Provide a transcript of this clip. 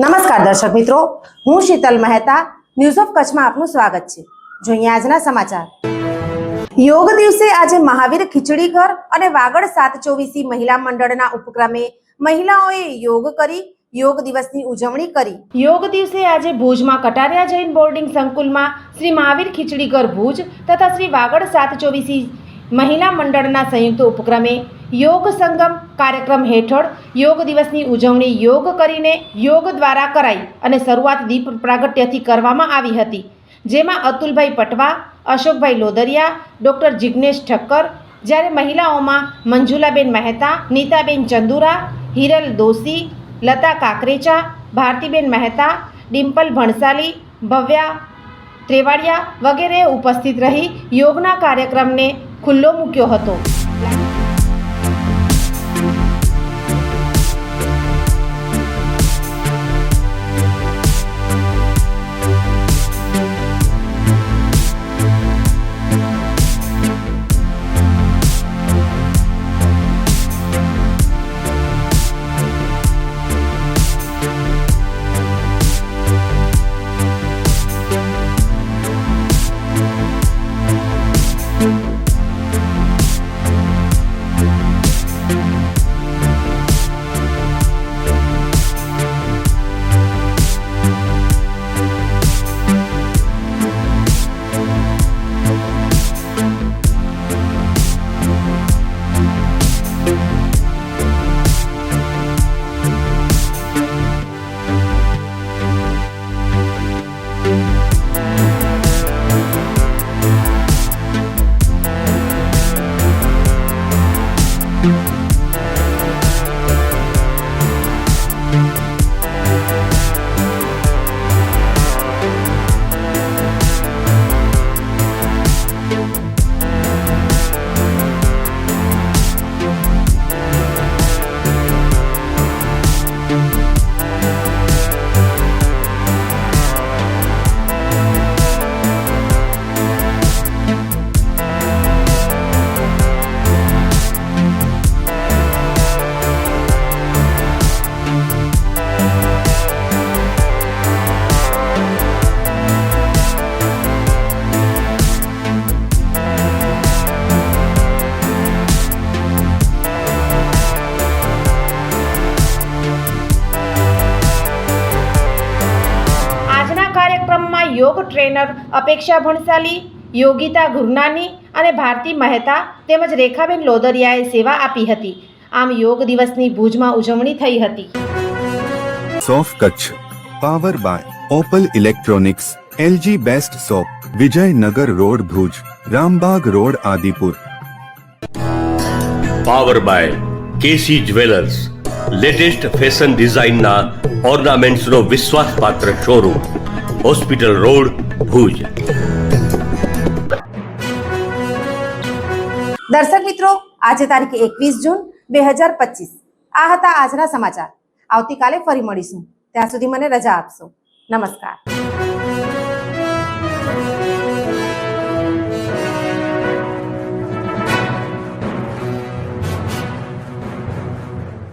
નમસ્કાર દર્શક મિત્રો, હું શીતલ મહેતા ન્યૂઝ ઓફ કચ્છમાં આપનું સ્વાગત છે. જોઈએ આજના સમાચાર. યોગ દિવસે આજે મહાવીર ખીચડી ઘર અને વાગડ સાત ચોવીસી મહિલા મંડળના ઉપક્રમે મહિલાઓએ યોગ કરી, યોગ દિવસની ઉજવણી કરી. યોગ દિવસે આજે ભુજમાં કટારિયા જૈન બોર્ડિંગ સંકુલમાં શ્રી મહાવીર ખીચડી ઘર ભુજ તથા શ્રી વાગડ સાત ચોવીસી મહિલા મંડળના સંયુક્ત ઉપક્રમે યોગ સંગમ કાર્યક્રમ હેઠળ યોગ દિવસની ઉજવણી યોગ કરીને યોગ દ્વારા કરાઈ અને શરૂઆત દીપ પ્રાગટ્યથી કરવામાં આવી હતી. જેમાં અતુલભાઈ પટવા, અશોકભાઈ લોદરિયા, ડૉક્ટર જિજ્ઞેશ ઠક્કર, જ્યારે મહિલાઓમાં મંજુલાબેન મહેતા, નીતાબેન ચંદુરા, હિરલ દોશી, લતા કાકરેચા, ભારતીબેન મહેતા, ડિમ્પલ ભણસાલી, ભવ્યા ત્રેવાડિયા વગેરે ઉપસ્થિત રહી યોગના કાર્યક્રમને ખુલ્લો મૂક્યો હતો. યોગ ટ્રેનર અપેક્ષા ભણસાલી યોગિતા ગુરનાની અને ભારતી મહેતા તેમજ રેખાબેન લોદરિયાએ સેવા આપી હતી. આમ યોગ દિવસની ભુજમાં ઉજવણી થઈ હતી. સોફ Kutch. Power by Opal electronics LG best shop Vijaynagar road Bhuj Rambagh road Adipur. Power by KC jewellers latest fashion ડિઝાઇનના ઓર્નામેન્ટ્સનો વિશ્વાસપાત્ર શોરૂમ. Hospital road Bhuj. દર્શક મિત્રો, આજે તારીખ એકવીસ જૂન બે હજાર પચીસ. આ હતા આજના સમાચાર. આવતીકાલે ફરી મળીશું. ત્યાં સુધી મને રજા આપશો. નમસ્કાર.